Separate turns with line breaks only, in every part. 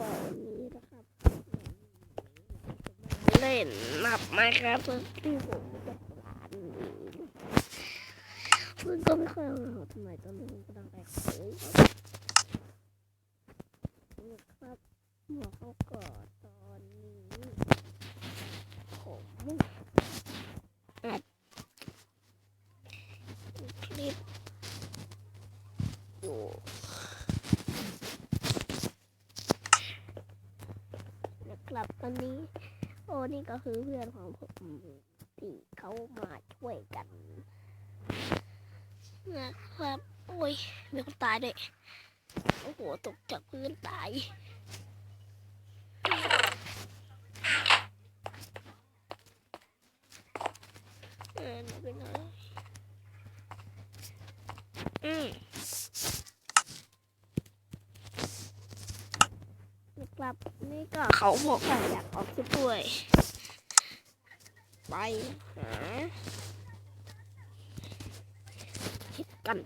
ก็วันนี้นะครับเล่นนับไมครับเพื่อที่ผมจะปลานเพื่อนก็ไม่ค่อยเอาทำไมตอนนี้ผมกำลังแตกเลยนะครับบอกเขาก่อนตอนนี้ผมอัดคลิปอยู่ นะครับวันนี้ โอ้นี่ ก็คือเพื่อนของผมที่เขามาช่วยกันนะครับโอ้ยมีคนตายด้วยโอ้โหตกจากพื้นตายเออไม่เป็นอืม นะค รับนี่ก็เขาบอกว่าอยากออกคลิปด้วย ไปหาเห็ดกัน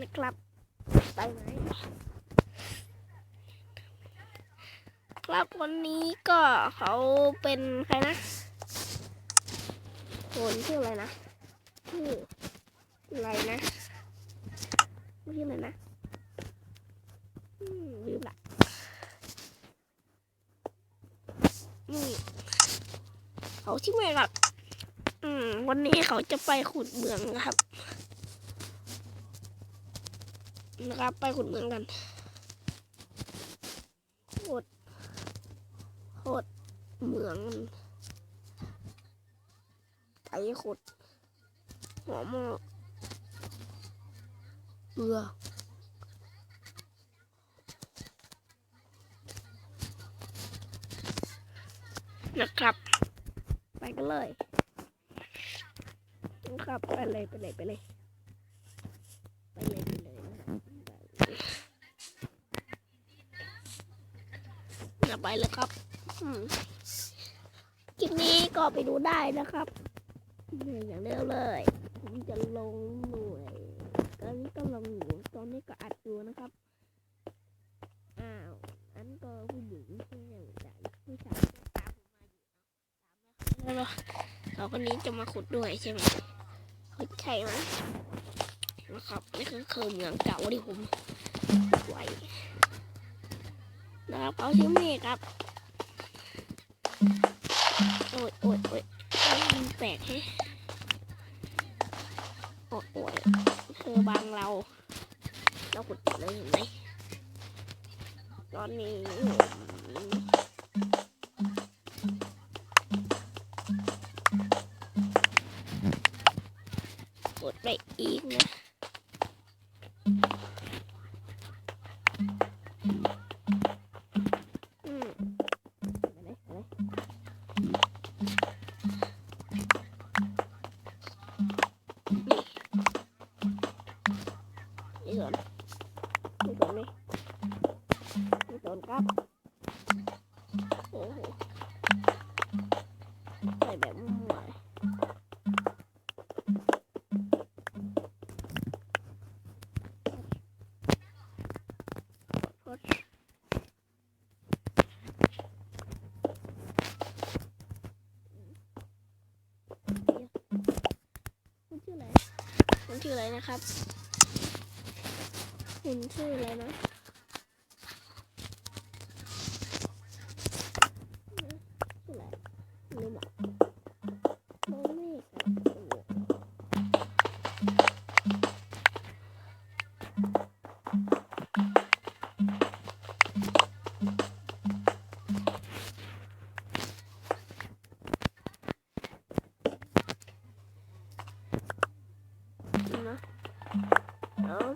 นะครับ ไปไหมครับวันนี้ก็เขาเป็นใครนะคนชื่ออะไรนะชื่ออะไรนะชื่ออะไรนะ ลืมละนี่เขาชื่อเมย์ครับ อืม วันนี้เขาจะไปขุดเมืองนะครับ นะครับ ไปขุดเมืองกันโคตรโคตรเมืองไปขุดหัวหมอเบื่อ นะครับ ไปกันเลยนะครับไปเลยไปเลยไปเลยไปเลยไปเลยนะไปเลยครับคลิปนี้ก็ไปดูได้นะครับอย่างเร็วเลย ผมจะลงหน่วยตอนนี้ก็ลงอยู่ตอนนี้ก็อัดอยู่นะครับ อ้าวอันก็ผู้หญิงผู้ใหญ่ใหญ่ผู้ชายตาม ผมมาเราคนนี้จะมาขุดด้วยใช่ไหมขุดใช่ไหมนะครับนี่คือคือเหมืองเก่าที่ผมขุดไว้นะครับเอาชิ้นนี้ครับโอ้ยโอ้ยโอ้ยโอ้ยมันแปลกแฮะโอ้ยโอ้ยคือบางเรา เราขุดเลยเห็นไหมตอนนี้ ไปอีกนะอืมไปเลยไปเลยนี่นี่ก่อนนี่ก่อนนี่นี่ก่อนครับ โอ้โหใส่แบบมั่วๆ โทษคุณชื่ออะไรคุณ ชื่ออะไรนะครับคุณชื่ออะไรนะ เอ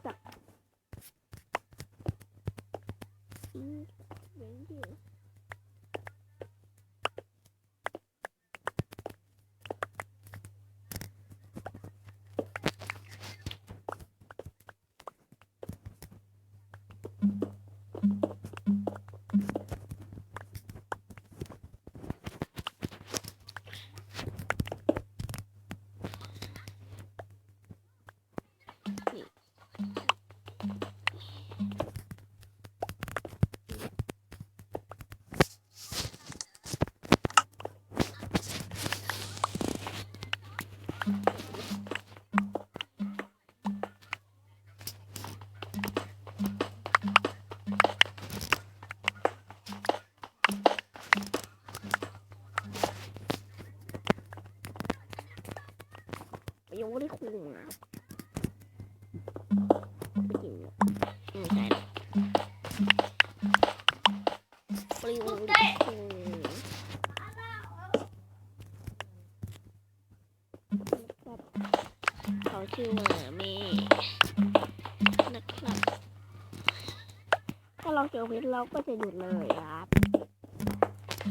ถ้าเราเจอพิษเราก็จะหยุดเลยครับ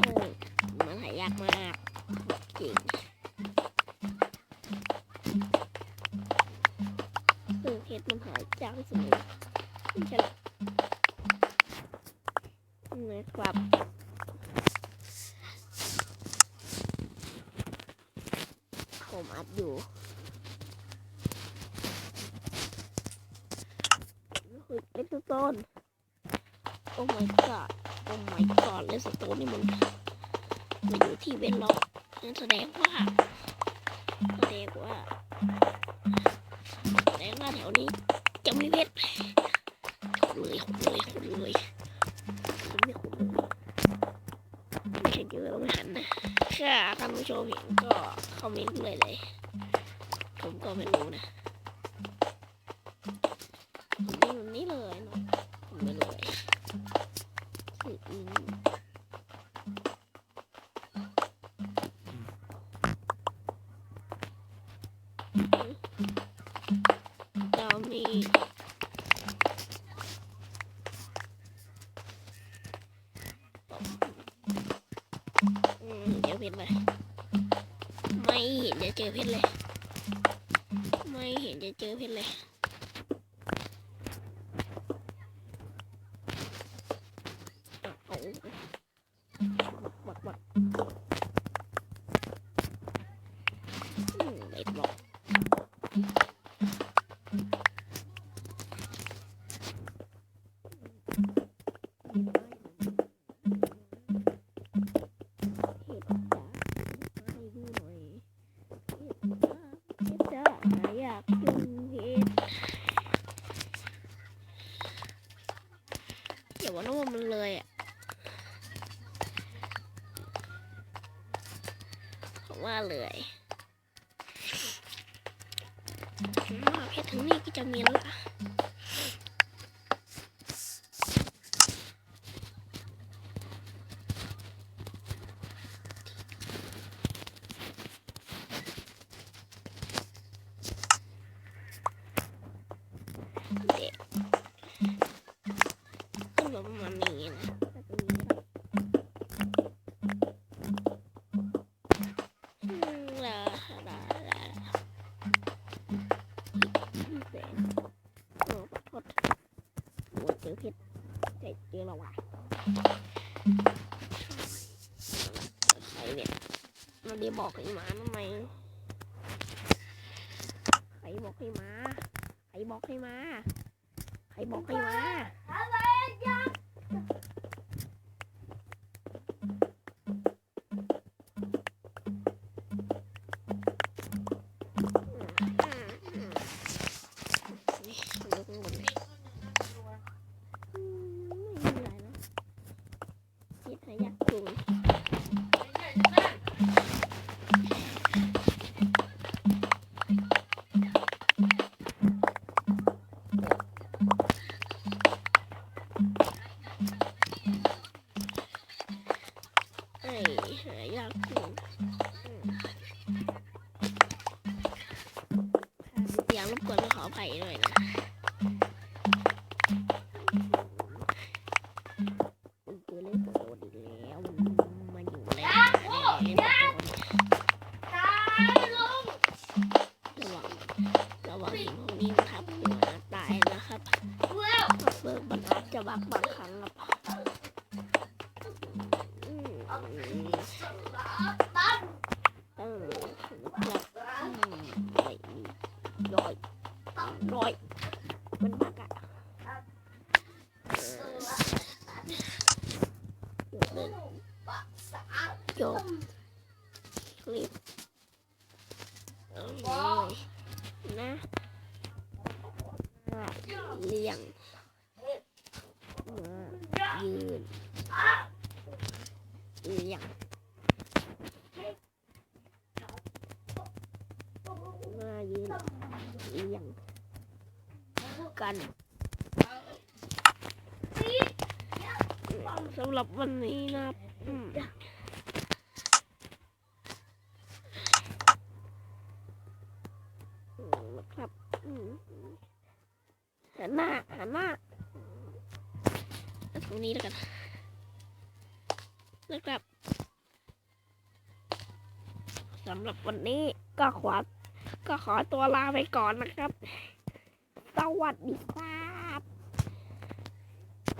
เออมันหายากมากจริงคือเพชรมันหายจากสุดเลยใช่หรอกนะครับผมอัดอยู่คือเลสโตน อ้ my god โอ้ my god เลสโตนนี่มันมันอยู่ที่เวนล็อกนั่นแสดงว่าแสดงว่าแสดงว่าแถวนี้จะมีเพชรขุดเลยขุดเลยขุดเลยขุดไม่ขุดเลยไม่ใช่เยอะไม่หันนะถ้าท่านผู้ชมเห็นก็คอมเมนต์เลยเลย ผมก็ไม่รู้นะผมนี่แบบนี้เลยเนาะผมไม่รู้เลยคืออืม จะมีอืมเจอเพชรเลยไม่เห็นจะเจอเพชรเลย ไม่เห็นจะเจอเพชรเลยเอาบักบักอืมไม่บอกเห็ดจ้าให้ดูหน่อยเห็ดจ้าเห็ดจ้าหาอยากกินเห็ดอย่าว่าน้ำมันเลยอะ ผมว่าเลยผ มาเพชรถึงนี่ก็จะมีแล้วล่ะเด็กก็แบบประมาณนี้นะแต่ตรงนี้ก็อืมลาลาลาแสนโอ้ขอโทษโอ้เจอเพชรเจอเจอแล้วว่ะใครเนี่ย มันเดี๋ยวบอกให้หมาทำไมใครบอกให้มาใครบอกให้มาใครบอกให้มา หายากจุงอืมเสียงรบกวนขออภัยหน่อยนะ มันเจอเล่นโตอีกแล้วมันมาอยู่แล้วเล่นโตระวังระวังหินพวกนี้มันทับหัวตายนะครับเบิกมันอาจจะบักบางครั้งครับอืมเออครับอืมไม่มีร้อยร้อยมันบักอะเออจบเลยจบคลิปเอาเลยนะเลี้ยงมายืนเลี้ยงมายืน เลี้ยง กันสำหรับวันนี้นะครับครับหันหน้าหันหน้าเอาตรงนี้แล้วกันนะครับสำหรับวันนี้ก็ขอก็ขอตัวลาไปก่อนนะครับ สวัสดีค่ะ